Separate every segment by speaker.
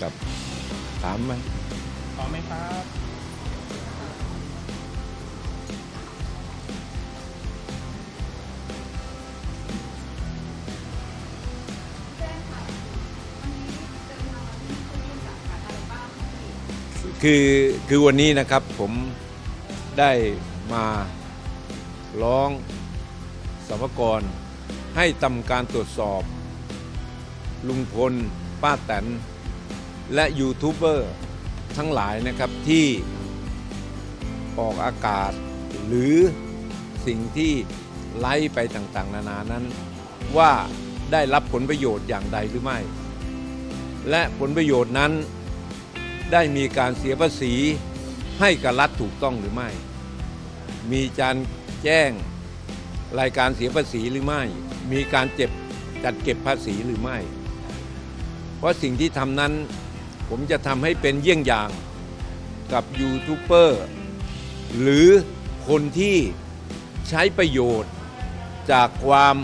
Speaker 1: ครับถามไหม
Speaker 2: พร้อมไหมครับ
Speaker 1: คือคือวันนี้นะครับผมได้มาร้องสมกรให้ทำการตรวจสอบ ลุงพลป้าแตน และยูทูบเบอร์ทั้งหลายนะครับที่ออกอากาศ หรือสิ่งที่ไล่ไปต่างๆ นานานั้น ว่าได้รับผลประโยชน์อย่างใดหรือไม่ และผลประโยชน์นั้นได้มีการเสียภาษีให้กับรัฐถูกต้องหรือไม่ มีการแจ้งรายการเสียภาษีหรือไม่ มีการเจ็บจัดเก็บภาษีหรือไม่ เพราะสิ่งที่ทำนั้น ผมจะทำให้เป็นเยี่ยงอย่างกับยูทูบเบอร์หรือคนที่ใช้ประโยชน์จากความ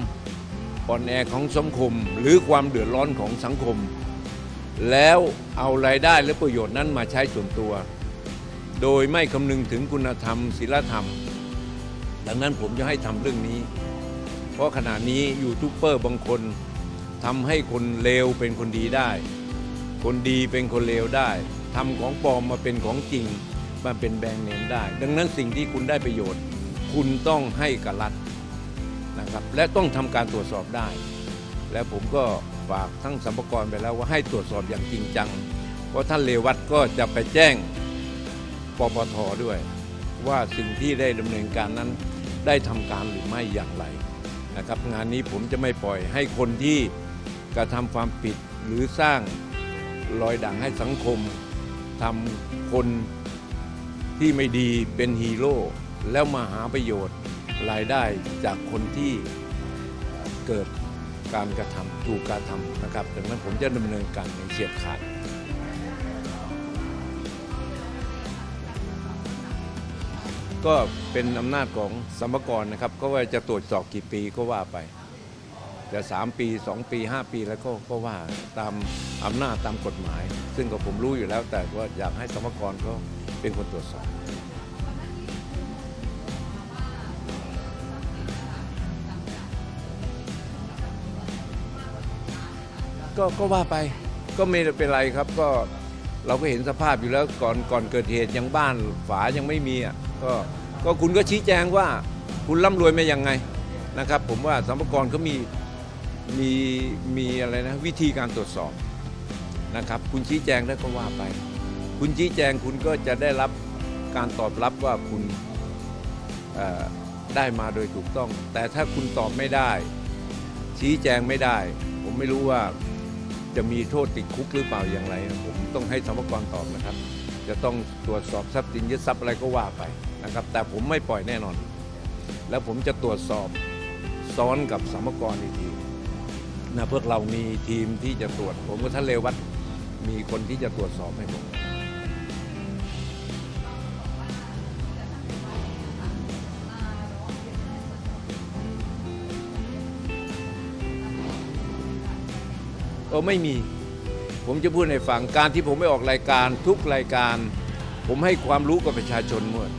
Speaker 1: อ่อนแอของสังคม หรือความเดือดร้อนของสังคม แล้วเอารายได้และประโยชน์นั้นมาใช้ส่วนตัว โดยไม่คำนึงถึงคุณธรรมศีลธรรม ดังนั้นผมจะให้ทำเรื่องนี้ เพราะขณะนี้ยูทูบเบอร์บางคนทำให้คนเลวเป็นคนดีได้ คนดีเป็นคนเลวได้ทำของปลอมมาเป็นของจริงมาเป็นแบรนด์เนมได้ ดังนั้นสิ่งที่คุณได้ประโยชน์ คุณต้องให้กับรัฐนะครับและต้องทำการตรวจสอบได้ และผมก็ฝากทั้งสัมภากรไปแล้วว่าให้ตรวจสอบอย่างจริงจัง เพราะท่านเลวัตก็จะไปแจ้งปปทด้วย ว่าสิ่งที่ได้ดำเนินการนั้นได้ทำการหรือไม่อย่างไรนะครับงานนี้ผมจะไม่ปล่อยให้คนที่กระทำความผิดหรือสร้าง รอยด่างให้สังคมทำคนที่ไม่ดีเป็นฮีโร่แล้วมาหาประโยชน์รายได้จากคนที่เกิดการกระทำถูกการทำนะครับดังนั้นผมจะดำเนินการอย่างเฉียบขาดก็เป็นอำนาจของสมรกรนะครับ ก็ว่าจะตรวจสอบกี่ปีก็ว่าไป จะ 3 ปี 2 ปี 5 ปีแล้วก็ก็ว่าตามอำนาจตามกฎหมาย ซึ่งก็ผมรู้อยู่แล้ว แต่ว่าอยากให้สมกรเขาเป็นคนตรวจสอบก็ก็ว่าไปก็ไม่เป็นไรครับก็เราก็เห็นสภาพอยู่แล้วก่อนก่อนเกิดเหตุยังบ้านฝายังไม่มีอะก็ก็คุณก็ชี้แจงว่าคุณร่ำรวยมายังไงนะครับ ผมว่าสัมภาระเขามี มีมีอะไรนะวิธีการตรวจสอบนะครับ คุณชี้แจงแล้วก็ว่าไป คุณชี้แจงคุณก็จะได้รับการตอบรับว่าคุณได้มาโดยถูกต้อง แต่ถ้าคุณตอบไม่ได้ ชี้แจงไม่ได้ ผมไม่รู้ว่าจะมีโทษติดคุกหรือเปล่าอย่างไรนะผมต้องให้สมภากรตอบนะครับ จะต้องตรวจสอบทรัพย์สินยึดทรัพย์อะไรก็ว่าไปนะครับ แต่ผมไม่ปล่อยแน่นอน แล้วผมจะตรวจสอบซ้อนกับสมภากรอีกที นะพวกเรามีทีมที่จะตรวจ ผมกับท่านเลวัตมีคนที่จะตรวจสอบให้ผมเออไม่มี ผมจะพูดในฝั่งการที่ผมไม่ออกรายการทุกรายการ ผมให้ความรู้กับประชาชนหมด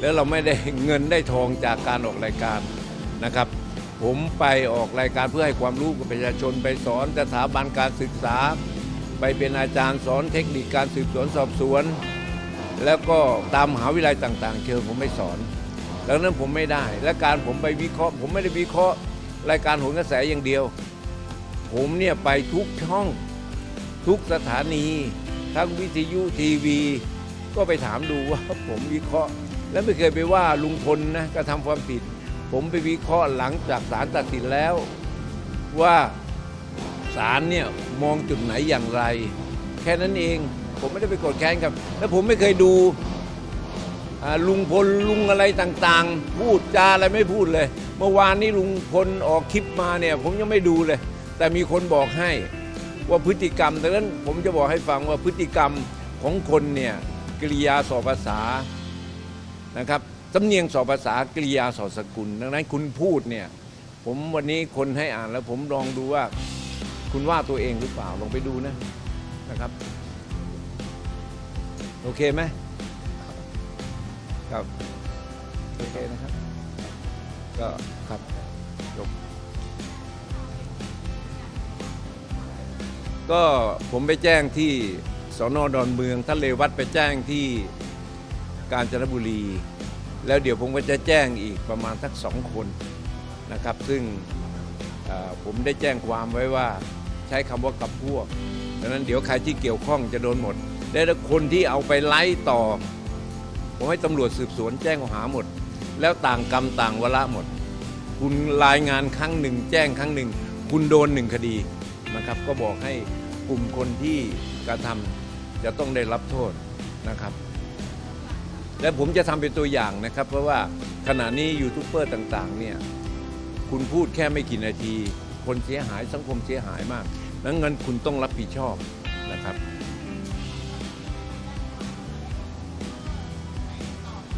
Speaker 1: แล้วเราไม่ได้เงินได้ทองจากการออกรายการนะครับ ผมไปออกรายการเพื่อให้ความรู้กับประชาชนไปสอนสถาบันการศึกษา ไปเป็นอาจารย์สอนเทคนิคการสืบสวนสอบสวน แล้วก็ตามมหาวิทยาลัยต่าง ๆ เชิญผมไม่สอนดังนั้นผมไม่ได้ และการผมไปวิเคราะห์ ผมไม่ได้วิเคราะห์ รายการโหนกระแสอย่างเดียว ผมเนี่ยไปทุกช่องทุกสถานี ทั้งวิทยุทีวี ก็ไปถามดูว่าผมวิเคราะห์ และไม่เคยไปว่าลุงพลนะกระทำความผิด ผมไปวิเคราะห์หลังจากศาลตัดสินแล้ว ว่าศาลเนี่ยมองจุดไหนอย่างไร แค่นั้นเองผมไม่ได้ไปโกดแค้นครับ และผมไม่เคยดูลุงพลลุงอะไรต่างๆ พูดจาอะไรไม่พูดเลย เมื่อวานนี้ลุงพลออกคลิปมาเนี่ย ผมยังไม่ดูเลย แต่มีคนบอกให้ว่าพฤติกรรมดังนั้นผมจะบอกให้ฟังว่าพฤติกรรมของคนเนี่ยกริยาสอบภาษานะครับ สำเนียงสอบภาษากริยาสอดสกุล ดังนั้นคุณพูดเนี่ย ผมวันนี้คนให้อ่านแล้วผมลองดูว่า คุณว่าตัวเองหรือเปล่าลองไปดูนะนะครับ โอเคไหมครับ โอเคนะครับ ก็ครับจบก็ผมไปแจ้งที่สอนอดอนเมืองท่านเลวัตไปแจ้งที่กาญจนบุรี แล้วเดี๋ยวผมก็จะแจ้งอีกประมาณสักสองคนนะครับ ซึ่งผมได้แจ้งความไว้ว่าใช้คำว่ากับพวกดังนั้นเดี๋ยวใครที่เกี่ยวข้องจะโดนหมด และถ้าคนที่เอาไปไล่ต่อ ผมให้ตำรวจสืบสวนแจ้งข้อหาหมด แล้วต่างกรรมต่างวาระหมด คุณรายงานครั้งหนึ่ง แจ้งครั้งหนึ่ง คุณโดนหนึ่งคดีนะครับ ก็บอกให้กลุ่มคนที่กระทำจะต้องได้รับโทษนะครับ และผมจะทำเป็นตัวอย่างนะครับ เพราะว่าขณะนี้ยูทูบเบอร์ต่างๆเนี่ยคุณพูดแค่ไม่กี่นาที คนเสียหายสังคมเสียหายมากนั้นเงินคุณต้องรับผิดชอบนะครับ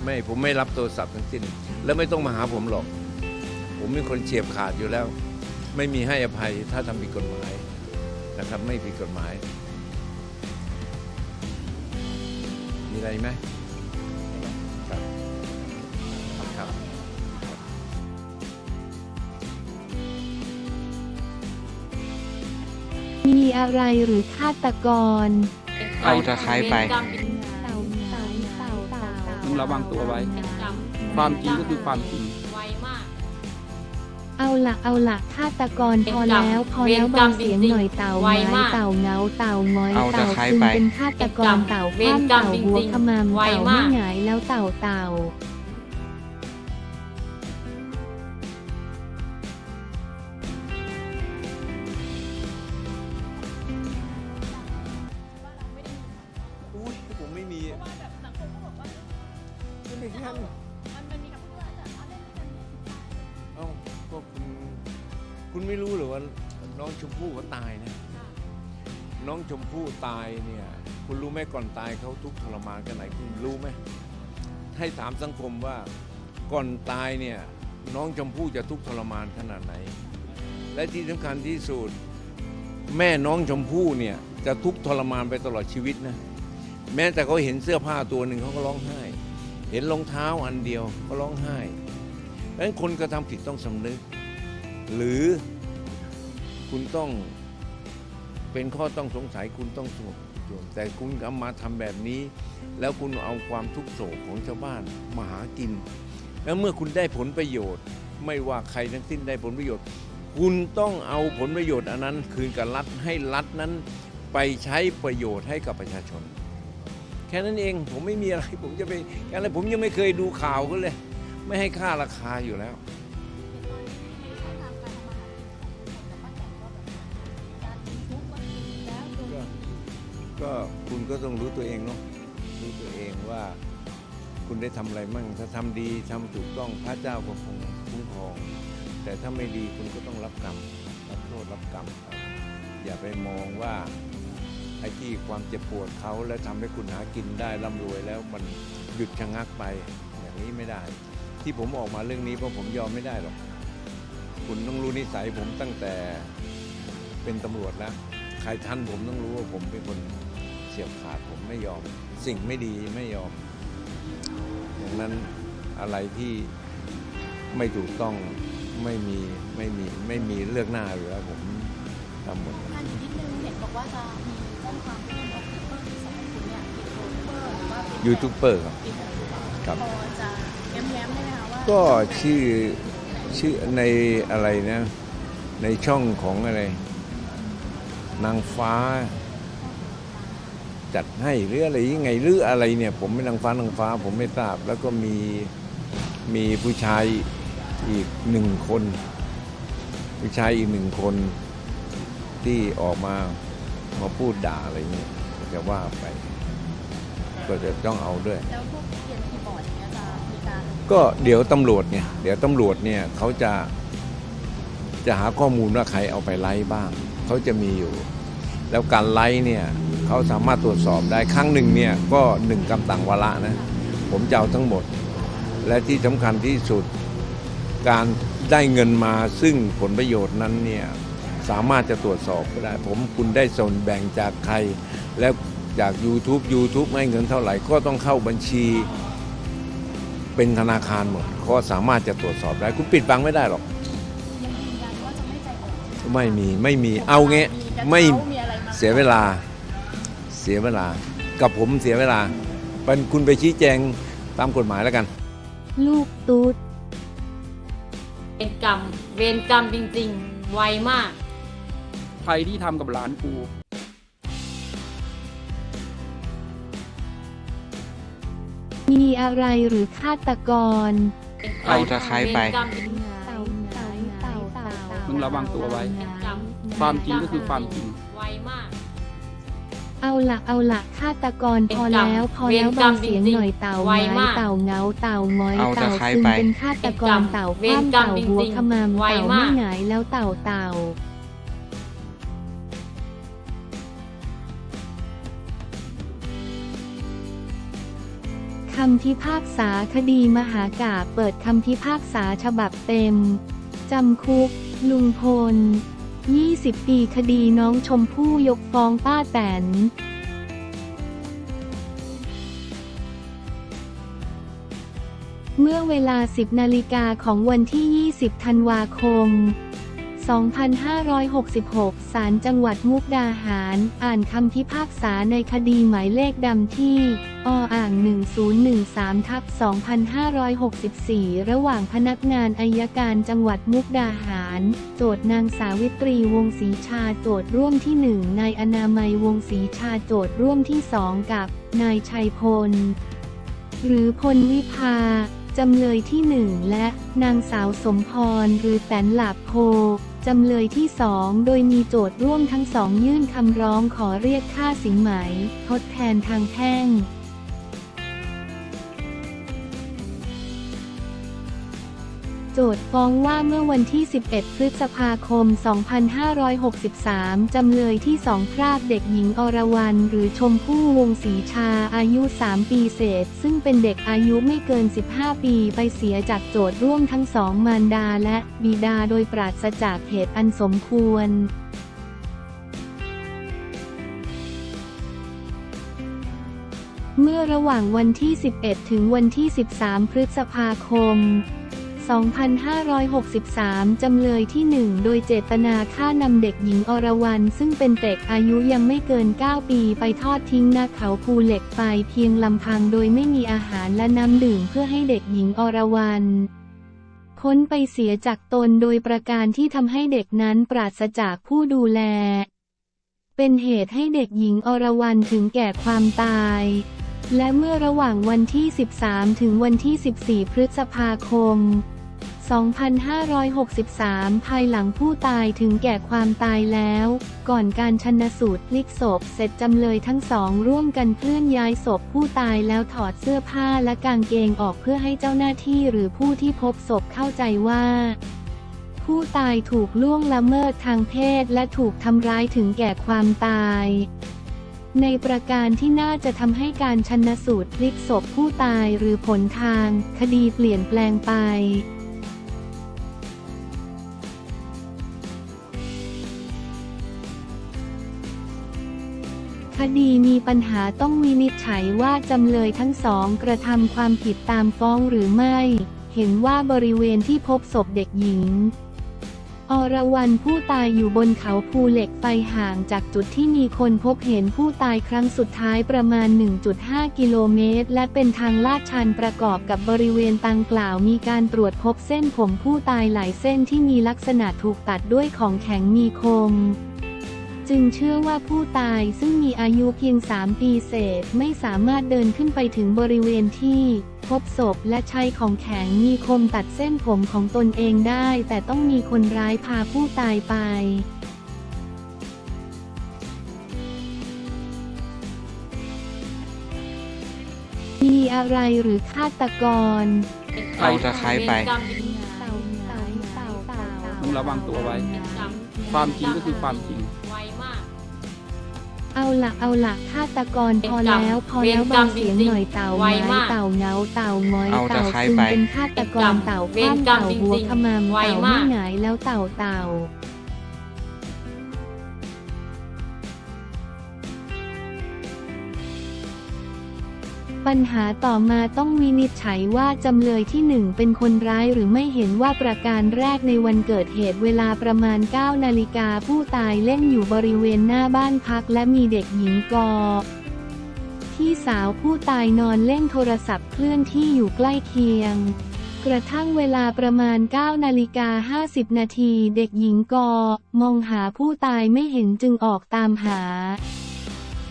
Speaker 1: ไม่ผมไม่รับโทรศัพท์ทั้งสิ้น แล้วไม่ต้องมาหาผมหรอก ผมเป็นคนเฉียบขาดอยู่แล้ว ไม่มีให้อภัยถ้าทำผิดกฎหมายนะครับ ไม่ผิดกฎหมาย มีอะไรไหม
Speaker 2: มีอะไรหรือฆาตกร
Speaker 3: เอาตะไคร้ไป
Speaker 2: เต่าเต่าเต่าเต่าเต่า
Speaker 4: ต้องระวังตัวไว้
Speaker 5: เป็นกรรม
Speaker 4: ความจริงก็คือความจริง
Speaker 5: ไวมาก
Speaker 2: เอาละเอาละฆาตกร
Speaker 5: เป็น
Speaker 2: พอก
Speaker 5: รรม
Speaker 2: แล้วพอแล้ว
Speaker 5: เวรกรร
Speaker 2: เบามเสียง
Speaker 5: จริงๆ
Speaker 2: หน่อยเต่า
Speaker 5: ไว
Speaker 2: ไม้
Speaker 5: มาก
Speaker 2: เต่าเงาเต่าง้อย
Speaker 3: เอาตะ
Speaker 2: เต่า
Speaker 3: ไคร้
Speaker 2: ซึง
Speaker 3: ไป
Speaker 2: เป็นฆาตกรเต่า
Speaker 5: เว
Speaker 2: ข้ารม
Speaker 5: กรรม
Speaker 2: เต่า
Speaker 5: จริงๆ
Speaker 2: หัวขมำ
Speaker 5: ไว
Speaker 2: เต่าไม่
Speaker 5: มาก
Speaker 2: หงายแล้วเต่าเต่า
Speaker 1: ไม่รู้เหรือว่าน้องชมพู่เขาตายนะ น้องชมพู่ตายเนี่ย คุณรู้ไหมก่อนตายเขาทุกข์ทรมานกันไหนคุณรู้ไหมให้ถามสังคมว่าก่อนตายเนี่ยน้องชมพู่จะทุกข์ทรมานขนาดไหน และที่สำคัญที่สุดแม่น้องชมพู่เนี่ยจะทุกข์ทรมานไปตลอดชีวิตนะ แม้แต่เขาเห็นเสื้อผ้าตัวหนึ่งเขาก็ร้องไห้ เห็นรองเท้าอันเดียวก็ร้องไห้ดังนั้นคนกระทำผิดต้องสำนึก หรือ คุณต้องเป็นข้อต้องสงสัยคุณต้องสงบสงบแต่คุณเอามาทำแบบนี้ แล้วคุณเอาความทุกข์โศกของชาวบ้านมาหากิน แล้วเมื่อคุณได้ผลประโยชน์ ไม่ว่าใครทั้งสิ้นได้ผลประโยชน์ คุณต้องเอาผลประโยชน์อันนั้น คืนกับรัฐให้รัฐนั้นไปใช้ประโยชน์ให้กับประชาชน แค่นั้นเองผมไม่มีอะไรผมจะไปอะไรผมยังไม่เคยดูข่าวเขาเลย ไม่ให้ค่าราคาอยู่แล้ว ก็คุณก็ต้องรู้ตัวเองเนาะรู้ตัวเองว่าคุณได้ทำอะไรมั่ง ถ้าทำดีทำถูกต้องพระเจ้าก็คงคุ้มครอง แต่ถ้าไม่ดีคุณก็ต้องรับกรรมรับโทษรับกรรมครับอย่าไปมองว่าไอ้ที่ความเจ็บปวดเขาแล้วทำให้คุณหากินได้ร่ำรวยแล้วมันหยุดชะงักไปอย่างนี้ไม่ได้ ที่ผมออกมาเรื่องนี้เพราะผมยอมไม่ได้หรอก คุณต้องรู้นิสัยผมตั้งแต่เป็นตำรวจแล้วใครทันผมต้องรู้ว่าผมเป็นคน เฉียบขาดผมไม่ยอม สิ่งไม่ดีไม่ยอมอย่างนั้นอะไรที่ไม่ถูกต้องไม่มีไม่มีไม่มีเลือกหน้าอยู่แล้วผมทำหมด
Speaker 6: ท่านอีกนิดนึงเห็นบอกว่าจะมีแจ้งความเพิ่มเอาผิดเพิ่มอีกสองคนเนี่ยผิดโดนเพิ่มหรือว่าเป็น
Speaker 1: ยูทูบเบอร์ครับ
Speaker 6: ผิดอะไรหรือเปล่า
Speaker 1: ครับ
Speaker 6: พอจะแย้มๆได้ไหมคะว่า
Speaker 1: ก็ชื่อชื่อในอะไรนะ ในช่องของอะไร นางฟ้า จัดให้หรืออะไรยังไงหรืออะไรเนี่ย ผมไม่นางฟ้านางฟ้าผมไม่ทราบ แล้วก็มีมีผู้ชายอีกหนึ่งคน ผู้ชายอีกหนึ่งคนที่ออกมามาพูดด่าอะไรเงี้ยก็จะว่าไป ก็จะต้องเอาด้วย
Speaker 6: แล้วพวกเขียนคีย์บอร์ดอย่างเงี้ยจะมีการ
Speaker 1: ก็เดี๋ยวตำรวจเนี่ยเดี๋ยวตำรวจเนี่ยเขาจะจะหาข้อมูลว่าใครเอาไปไล่บ้าง เขาจะมีอยู่ แล้วการไล่เนี่ย เขาสามารถตรวจสอบได้ครั้งหนึ่งเนี่ยก็หนึ่งกำตังวาระนะผมจะเอาทั้งหมด และที่สำคัญที่สุดการได้เงินมาซึ่งผลประโยชน์นั้นเนี่ยสามารถจะตรวจสอบก็ได้ ผมคุณได้ส่วนแบ่งจากใคร แล้วจาก YouTube YouTube ไม่เงินเท่าไหร่ ก็ต้องเข้าบัญชีเป็นธนาคารหมด ก็สามารถจะตรวจสอบได้ คุณปิดบังไม่ได้หรอก
Speaker 6: ยังยืนยันว่าจะไม่ใจอ่อน
Speaker 1: ไม่มีไม่มีเอาเงี้ย
Speaker 6: กระเช้า
Speaker 1: ไม่
Speaker 6: มีอะไรมา
Speaker 1: เสียเวลา เสียเวลา กับผมเสียเวลาเป็นคุณไปชี้แจงตามกฎหมายแล้วกัน
Speaker 2: ลูกตุ๊ด
Speaker 5: เวรกรรม เวรกรรมจริงๆ ไวมาก
Speaker 4: ใครที่ทำกับหลานกู
Speaker 2: มีอะไรหรือฆาตกร
Speaker 3: เอาตะไคร้ไป
Speaker 5: เวรกรรมจริง
Speaker 2: เต่าเต่าเต่าเต่า
Speaker 4: มึงระวังตัวไว้
Speaker 5: เวรกรรม
Speaker 4: ความจริงก็คือความจริง
Speaker 5: ไวมาก
Speaker 2: เอาละเอาละฆาตกรพอแล้วพอ
Speaker 5: เว
Speaker 2: แล้ว
Speaker 5: รกร
Speaker 2: เบาร
Speaker 5: ม
Speaker 2: เสียง
Speaker 5: จริงๆ
Speaker 2: หน่อยเต่า
Speaker 5: ไว
Speaker 2: ไม้
Speaker 5: มาก
Speaker 2: เต่าเหงาเต่าง้อย
Speaker 3: เอาตะ
Speaker 2: เต่า
Speaker 3: ไคร้
Speaker 2: ซึม
Speaker 3: ไป
Speaker 2: เป็นฆาตกรเต่าคว่ำเต่าหัวขมำ
Speaker 5: ไว
Speaker 2: เต่า
Speaker 5: มา
Speaker 2: ไม่
Speaker 5: ก
Speaker 2: หงายแล้วเต่าเต่าคำพิพากษาคดีมหากาพย์เปิดคำพิพากษาฉบับเต็ม จำคุก ลุงพล 20 ปีคดีน้องชมพู่ยกฟ้องป้าแตนเมื่อเวลา 10 นาฬิกาของวันที่ 20 ธันวาคม 2566 ศาลจังหวัดมุกดาหาร อ่านคำพิพากษาในคดีหมายเลขดำที่ ออ่าง 1013ทับ2564 ระหว่างพนักงานอายการจังหวัดมุกดาหาร โจทย์นางสาวิตรีวงศรีชาโจทย์ร่วมที่ 1 นายอนามัยวงศรีชาโจทย์ร่วมที่ 2 กับ นายชัยพล หรือพลวิภาจำเลยที่หนึ่งและนางสาวสมพรหรือแตนหลาบโพ จำเลยที่สองโดยมีโจทย์ร่วมทั้งสองยื่นคำร้องขอเรียกค่าสินไหม ทดแทนทางแพ่ง โจทย์ฟ้องว่าเมื่อวันที่ 11 พฤษภาคม 2563 จำเลยที่สองพรากเด็กหญิงอรวรรณหรือชมพู่วงศรีชาอายุ 3 ปีเศษ ซึ่งเป็นเด็กอายุไม่เกิน 15 ปีไปเสียจากโจทย์ร่วมทั้งสองมารดาและบิดาโดยปราศจากเหตุอันสมควรเมื่อระหว่างวันที่ 11 ถึงวันที่ 13 พฤษภาคม 2563 จำเลยที่ 1 โดยเจตนาฆ่านำเด็กหญิงอรวรรณซึ่งเป็นเด็กอายุยังไม่เกิน 9 ปีไปทอดทิ้งนาเขาภูเหล็กไฟเพียงลำพังโดยไม่มีอาหารและน้ำดื่มเพื่อให้เด็กหญิงอรวรรณพ้นไปเสียจากตนโดยประการที่ทำให้เด็กนั้นปราศจากผู้ดูแล เป็นเหตุให้เด็กหญิงอรวรรณถึงแก่ความตาย และเมื่อระหว่างวันที่ 13 ถึงวันที่ 14 พฤษภาคม 2563 ภายหลังผู้ตายถึงแก่ความตายแล้ว ก่อนการชันสูตรพลิกศพเสร็จจำเลยทั้งสองร่วมกันเคลื่อนย้ายศพผู้ตายแล้วถอดเสื้อผ้าและกางเกงออกเพื่อให้เจ้าหน้าที่หรือผู้ที่พบศพเข้าใจว่า ผู้ตายถูกล่วงละเมิดทางเพศและถูกทำร้ายถึงแก่ความตาย ในประการที่น่าจะทำให้การชันสูตรพลิกศพผู้ตายหรือผลทาง คดีเปลี่ยนแปลงไปคดีมีปัญหาต้องวินิจฉัยว่าจำเลยทั้งสองกระทำความผิดตามฟ้องหรือไม่ เห็นว่าบริเวณที่พบศพเด็กหญิง อรวรรณผู้ตายอยู่บนเขาภูเหล็กไฟห่างจากจุดที่มีคนพบเห็นผู้ตายครั้งสุดท้ายประมาณ 1.5 กิโลเมตร และเป็นทางลาดชันประกอบกับบริเวณตังกล่าวมีการตรวจพบเส้นผมผู้ตายหลายเส้นที่มีลักษณะถูกตัดด้วยของแข็งมีคม จึงเชื่อว่าผู้ตายซึ่งมีอายุเพียง 3 ปีเศษไม่สามารถเดินขึ้นไปถึงบริเวณที่พบศพและใช้ของแข็งมีคมตัดเส้นผมของตนเองได้ แต่ต้องมีคนร้ายพาผู้ตายไปมีอะไรหรือฆาตกร
Speaker 3: เอาตะไคร้ไป
Speaker 5: เวรกรรมจริง
Speaker 2: เต่าเต่าเต่าเต่า
Speaker 4: มึงระวังตัวไว้
Speaker 5: เวรกรรม
Speaker 4: ความจริงก็คือความจริง
Speaker 5: ไวมาก
Speaker 2: เอาละเอาละฆาตกรพอแล้วพอแล้ว
Speaker 5: เวรกร
Speaker 2: เบาร
Speaker 5: ม
Speaker 2: เสียง
Speaker 5: จริงๆ
Speaker 2: หน่อยเต่า
Speaker 5: ไว
Speaker 2: ไม้
Speaker 5: มาก
Speaker 2: เต่าเหงาเต่าง้อย
Speaker 3: เอาตะ
Speaker 2: เต่า
Speaker 3: ไคร้
Speaker 2: ซึม
Speaker 3: ไป
Speaker 2: เป็นฆาตกรเต่า
Speaker 5: เว
Speaker 2: ค
Speaker 5: ร
Speaker 2: ว่ำ
Speaker 5: กรรม
Speaker 2: เต่า
Speaker 5: จริงๆ
Speaker 2: หัวขมำ
Speaker 5: ไว
Speaker 2: เต่าไม่
Speaker 5: มาก
Speaker 2: หงายแล้วเต่าเต่า ปัญหาต่อมาต้องวินิจฉัยว่าจำเลยที่หนึ่งเป็นคนร้ายหรือไม่เห็นว่าประการแรกในวันเกิดเหตุเวลาประมาณ 9 นาฬิกาผู้ตายเล่นอยู่บริเวณหน้าบ้านพักและมีเด็กหญิงกอพี่สาวผู้ตายนอนเล่นโทรศัพท์เคลื่อนที่อยู่ใกล้เคียง กระทั่งเวลาประมาณ 9 นาฬิกา 50 นาทีเด็กหญิงกอ มองหาผู้ตายไม่เห็นจึงออกตามหา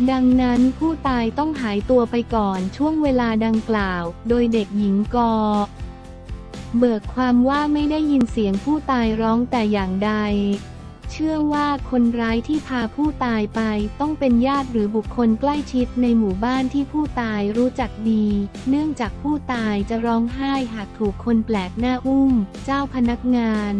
Speaker 2: ดังนั้นผู้ตายต้องหายตัวไปก่อนช่วงเวลาดังกล่าว โดยเด็กหญิงกอ เบิกความว่าไม่ได้ยินเสียงผู้ตายร้องแต่อย่างใด เชื่อว่าคนร้ายที่พาผู้ตายไปต้องเป็นญาติหรือบุคคลใกล้ชิดในหมู่บ้านที่ผู้ตายรู้จักดี เนื่องจากผู้ตายจะร้องไห้หากถูกคนแปลกหน้าอุ้ม เจ้าพนักงาน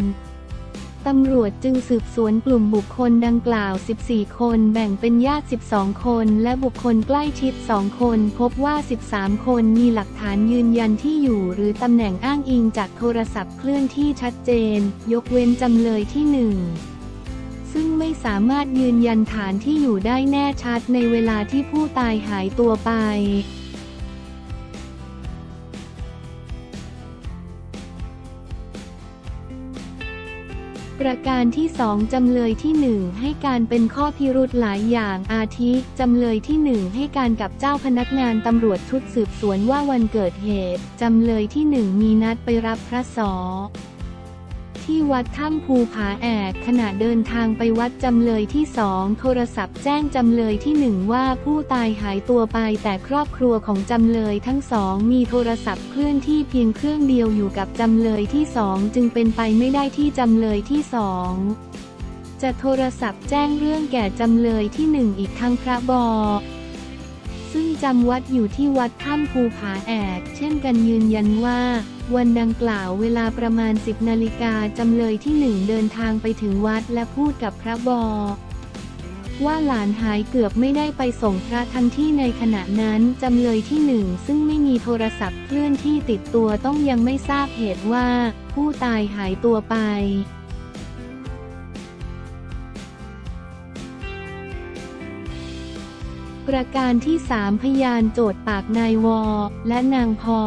Speaker 2: ตำรวจจึงสืบสวนกลุ่มบุคคลดังกล่าว 14 คน แบ่งเป็นญาติ 12 คน และบุคคลใกล้ชิด 2 คน พบว่า 13 คนมีหลักฐานยืนยันที่อยู่ หรือตำแหน่งอ้างอิงจากโทรศัพท์เคลื่อนที่ชัดเจน ยกเว้นจำเลยที่ 1ซึ่งไม่สามารถยืนยันฐานที่อยู่ได้แน่ชัดในเวลาที่ผู้ตายหายตัวไป ประการที่สองจำเลยที่หนึ่งให้การเป็นข้อพิรุธหลายอย่างอาทิจำเลยที่หนึ่งให้การกับเจ้าพนักงานตำรวจชุดสืบสวนว่าวันเกิดเหตุ จำเลยที่หนึ่งมีนัดไปรับพระสอ ที่วัดถ้ำภูผาแอกขณะเดินทางไปวัดจำเลยที่สองโทรศัพท์แจ้งจำเลยที่หนึ่งว่าผู้ตายหายตัวไปแต่ครอบครัวของจำเลยทั้งสองมีโทรศัพท์เคลื่อนที่เพียงเครื่องเดียวอยู่กับจำเลยที่สองจึงเป็นไปไม่ได้ที่จำเลยที่สองจะโทรศัพท์แจ้งเรื่องแก่จำเลยที่หนึ่งอีกทั้งพระบอ ซึ่งจำวัดอยู่ที่วัดถ้ำภูผาแอก เช่นกันยืนยันว่า วันดังกล่าวเวลาประมาณ 10 นาฬิกาจำเลยที่หนึ่งเดินทางไปถึงวัดและพูดกับพระบอว่าหลานหายเกือบไม่ได้ไปส่งพระทั้งที่ในขณะนั้นจำเลยที่หนึ่งซึ่งไม่มีโทรศัพท์เคลื่อนที่ติดตัวต้องยังไม่ทราบเหตุว่า ผู้ตายหายตัวไป ประการที่สามพยานโจทย์ปากนายวอ และนางพอ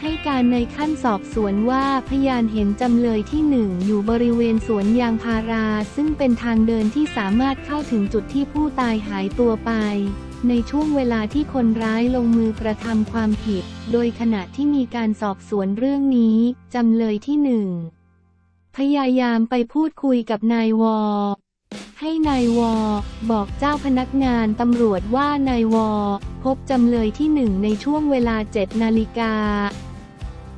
Speaker 2: ให้การในขั้นสอบสวนว่าพยานเห็นจำเลยที่หนึ่งอยู่บริเวณสวนยางพารา ซึ่งเป็นทางเดินที่สามารถเข้าถึงจุดที่ผู้ตายหายตัวไป ในช่วงเวลาที่คนร้ายลงมือกระทำความผิด โดยขณะที่มีการสอบสวนเรื่องนี้จำเลยที่หนึ่งพยายามไปพูดคุยกับนายวอ ให้นายวอ บอกเจ้าพนักงานตำรวจว่านาย วอ พบจำเลยที่หนึ่งในช่วงเวลา 7 นาฬิกา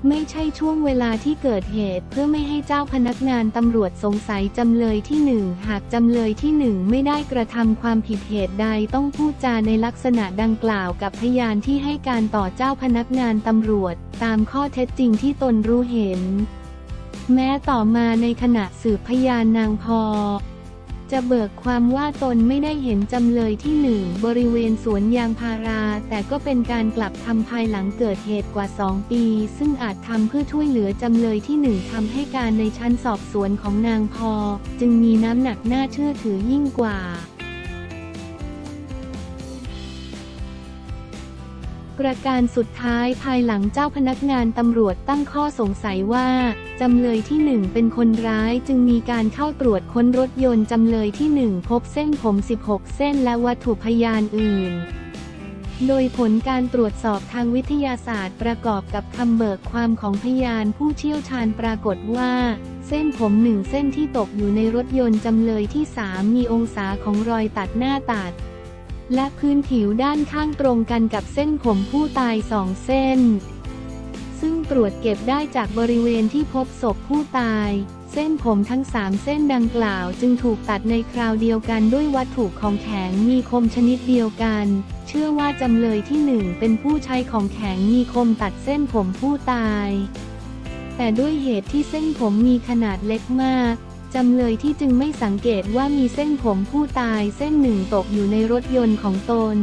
Speaker 2: ไม่ใช่ช่วงเวลาที่เกิดเหตุเพื่อไม่ให้เจ้าพนักงานตำรวจสงสัยจำเลยที่หนึ่งหากจำเลยที่หนึ่งไม่ได้กระทำความผิดเหตุใดต้องพูดจาในลักษณะดังกล่าวกับพยานที่ให้การต่อเจ้าพนักงานตำรวจ ตามข้อเท็จจริงที่ตนรู้เห็น แม้ต่อมาในขณะสืบพยานนางพอ จะเบิกความว่าตนไม่ได้เห็นจำเลยที่หนึ่งบริเวณสวนยางพารา แต่ก็เป็นการกลับทำภายหลังเกิดเหตุกว่า 2 ปี ซึ่งอาจทำเพื่อช่วยเหลือจำเลยที่หนึ่งทำให้การในชั้นสอบสวนของนางพอ จึงมีน้ำหนักน่าเชื่อถือยิ่งกว่า ประการสุดท้ายภายหลังเจ้าพนักงานตำรวจตั้งข้อสงสัยว่า จำเลยที่หนึ่งเป็นคนร้ายจึงมีการเข้าตรวจค้นรถยนต์จำเลยที่หนึ่งพบเส้นผม 16 เส้นและวัตถุพยานอื่น โดยผลการตรวจสอบทางวิทยาศาสตร์ประกอบกับคำเบิกความของพยานผู้เชี่ยวชาญปรากฏว่าเส้นผมหนึ่งเส้นที่ตกอยู่ในรถยนต์จำเลยที่ 3 มีองศาของรอยตัดหน้าตัด และพื้นผิวด้านข้างตรงกันกับเส้นผมผู้ตายสองเส้น ซึ่งตรวจเก็บได้จากบริเวณที่พบศพผู้ตาย เส้นผมทั้งสามเส้นดังกล่าวจึงถูกตัดในคราวเดียวกันด้วยวัตถุของแข็งมีคมชนิดเดียวกัน เชื่อว่าจำเลยที่หนึ่งเป็นผู้ใช้ของแข็งมีคมตัดเส้นผมผู้ตาย แต่ด้วยเหตุที่เส้นผมมีขนาดเล็กมาก จำเลยที่จึงไม่สังเกตว่ามีเส้นผมผู้ตายเส้นหนึ่งตกอยู่ในรถยนต์ของตน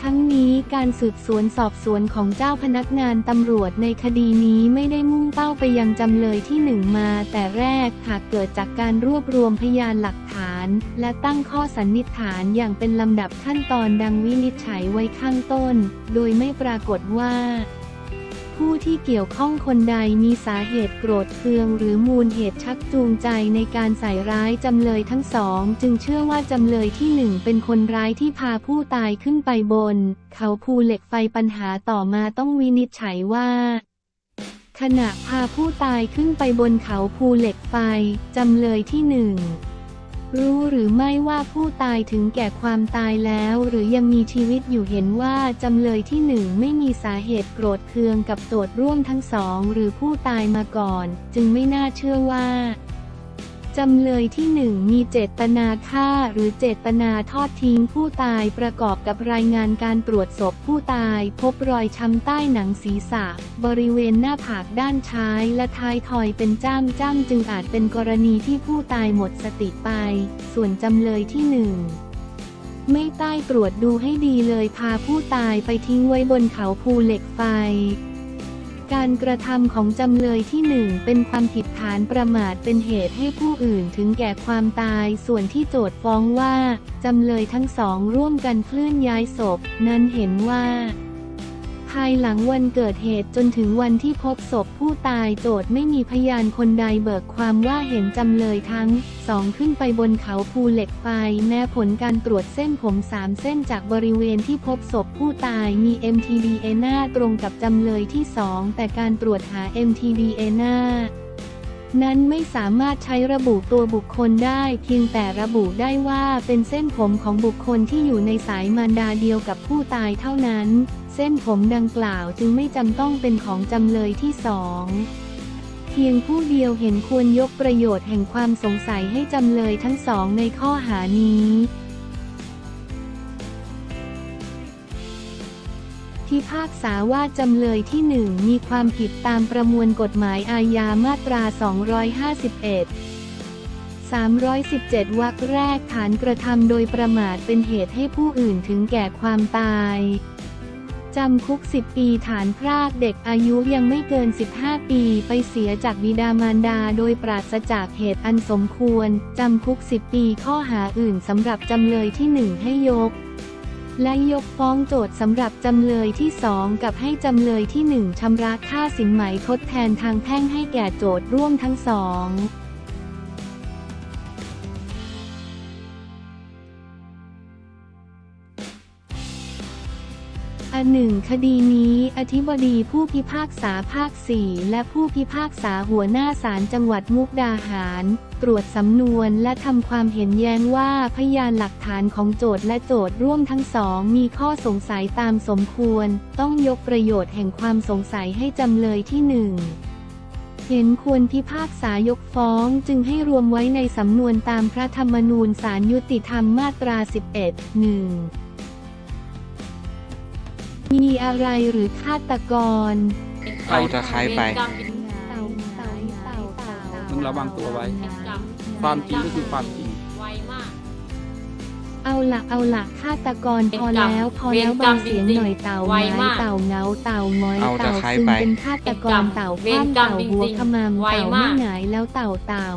Speaker 2: ทั้งนี้การสืบสวนสอบสวนของเจ้าพนักงานตำรวจในคดีนี้ไม่ได้มุ่งเป้าไปยังจำเลยที่หนึ่งมา แต่แรกหากเกิดจากการรวบรวมพยานหลักฐาน และตั้งข้อสันนิษฐานอย่างเป็นลำดับขั้นตอนดังวินิจฉัยไว้ข้างต้น โดยไม่ปรากฏว่า ผู้ที่เกี่ยวข้องคนใดมีสาเหตุโกรธเคือง หรือมูลเหตุชักจูงใจในการใส่ร้ายจำเลยทั้งสอง จึงเชื่อว่าจำเลยที่หนึ่งเป็นคนร้ายที่พาผู้ตายขึ้นไปบน เขาภูเหล็กไฟปัญหาต่อมาต้องวินิจฉัยว่าขณะพาผู้ตายขึ้นไปบนเขาภูเหล็กไฟ จำเลยที่หนึ่ง รู้หรือไม่ว่าผู้ตายถึงแก่ความตายแล้ว หรือยังมีชีวิตอยู่เห็นว่าจำเลยที่หนึ่งไม่มีสาเหตุโกรธเคืองกับโจทร่วมทั้งสองหรือผู้ตายมาก่อน จึงไม่น่าเชื่อว่า จำเลยที่หนึ่งมีเจตนาฆ่าหรือเจตนาทอดทิ้งผู้ตายประกอบกับรายงานการตรวจศพผู้ตาย พบรอยช้ำใต้หนังศีรษะ บริเวณหน้าผากด้านซ้ายและท้ายทอยเป็นจ้ำจ้ำจึงอาจเป็นกรณีที่ผู้ตายหมดสติไป ส่วนจำเลยที่หนึ่งไม่ใต้ตรวจดูให้ดีเลยพาผู้ตายไปทิ้งไว้บนเขาภูเหล็กไฟ การกระทำของจำเลยที่หนึ่งเป็นความผิดฐานประมาทเป็นเหตุให้ผู้อื่นถึงแก่ความตาย ส่วนที่โจทฟ้องว่า จำเลยทั้งสองร่วมกันเคลื่อนย้ายศพ นั้นเห็นว่า ภายหลังวันเกิดเหตุจนถึงวันที่พบศพผู้ตายโจทย์ไม่มีพยานคนใดเบิกความว่าเห็นจำเลยทั้งสองขึ้นไปบนเขาภูเหล็กไฟแม้ผลการตรวจเส้นผมสามเส้นจากบริเวณที่พบศพผู้ตายมี MTBA หน้าตรงกับจำเลยที่สองแต่การตรวจหา MTBA หน้านั้นไม่สามารถใช้ระบุตัวบุคคลได้ เพียงแต่ระบุได้ว่าเป็นเส้นผมของบุคคลที่อยู่ในสายมารดาเดียวกับผู้ตายเท่านั้น เส้นผมดังกล่าวจึงไม่จำต้องเป็นของจำเลยที่สองเพียงผู้เดียวเห็นควรยกประโยชน์แห่งความสงสัยให้จำเลยทั้งสองในข้อหานี้ พิพากษาว่าจำเลยที่หนึ่งมีความผิดตามประมวลกฎหมายอาญามาตรา 251 317 วรรคแรกฐานกระทำโดยประมาทเป็นเหตุให้ผู้อื่นถึงแก่ความตาย จำคุก 10 ปีฐานพรากเด็กอายุยังไม่เกิน 15 ปีไปเสียจากบิดามารดาโดยปราศจากเหตุอันสมควร จำคุก 10 ปีข้อหาอื่นสำหรับจำเลยที่ 1 ให้ยก และยกฟ้องโจทย์สำหรับจำเลยที่ 2 กับให้จำเลยที่ 1ชำระค่าสินไหมทดแทนทางแพ่งให้แก่โจทย์ร่วมทั้งสอง อันหนึ่งคดีนี้อธิบดีผู้พิพากษาภาค4และผู้พิพากษาหัวหน้าศาลจังหวัดมุกดาหาร ตรวจสำนวนและทำความเห็นแย้งว่าพยานหลักฐานของโจทย์และโจทย์ร่วมทั้งสองมีข้อสงสัยตามสมควร ต้องยกประโยชน์แห่งความสงสัยให้จำเลยที่หนึ่งเห็นควรพิพากษายกฟ้องจึงให้รวมไว้ในสำนวนตามพระธรรมนูญศาลยุติธรรมมาตรา 11 1 มีอะไรหรือฆาตกร
Speaker 3: เอาตะไคร้ไป
Speaker 5: เวรกรรมเป็น
Speaker 2: เต่าเต่าเต่าเต่า
Speaker 4: มึงระวังตัวไว้
Speaker 5: กรรม
Speaker 4: ความจริงก็คือความจริง
Speaker 5: ไวมาก
Speaker 2: เอาละเอาละฆาตกรพอ
Speaker 5: เวรกรรม
Speaker 2: แล้วพอแล้ว
Speaker 5: เวรกรร
Speaker 2: เบามเสียง
Speaker 5: จริงๆ
Speaker 2: หน่อยเต่า
Speaker 5: ไว
Speaker 2: ไม้
Speaker 5: มาก
Speaker 2: เต่าเงาเต่าง้อย
Speaker 3: เอาตะ
Speaker 2: เต่า
Speaker 3: ไคร้
Speaker 2: ซึง
Speaker 3: ไป
Speaker 2: เป็นฆาตกร
Speaker 5: เวรกรรม
Speaker 2: เต่า
Speaker 5: เว
Speaker 2: ค
Speaker 5: ร
Speaker 2: ว่ำ
Speaker 5: กรรม
Speaker 2: เต่าหัว
Speaker 5: จริงๆ
Speaker 2: ขมำ
Speaker 5: ไว
Speaker 2: เต่าไม่
Speaker 5: มาก
Speaker 2: หงายแล้วเต่าเต่า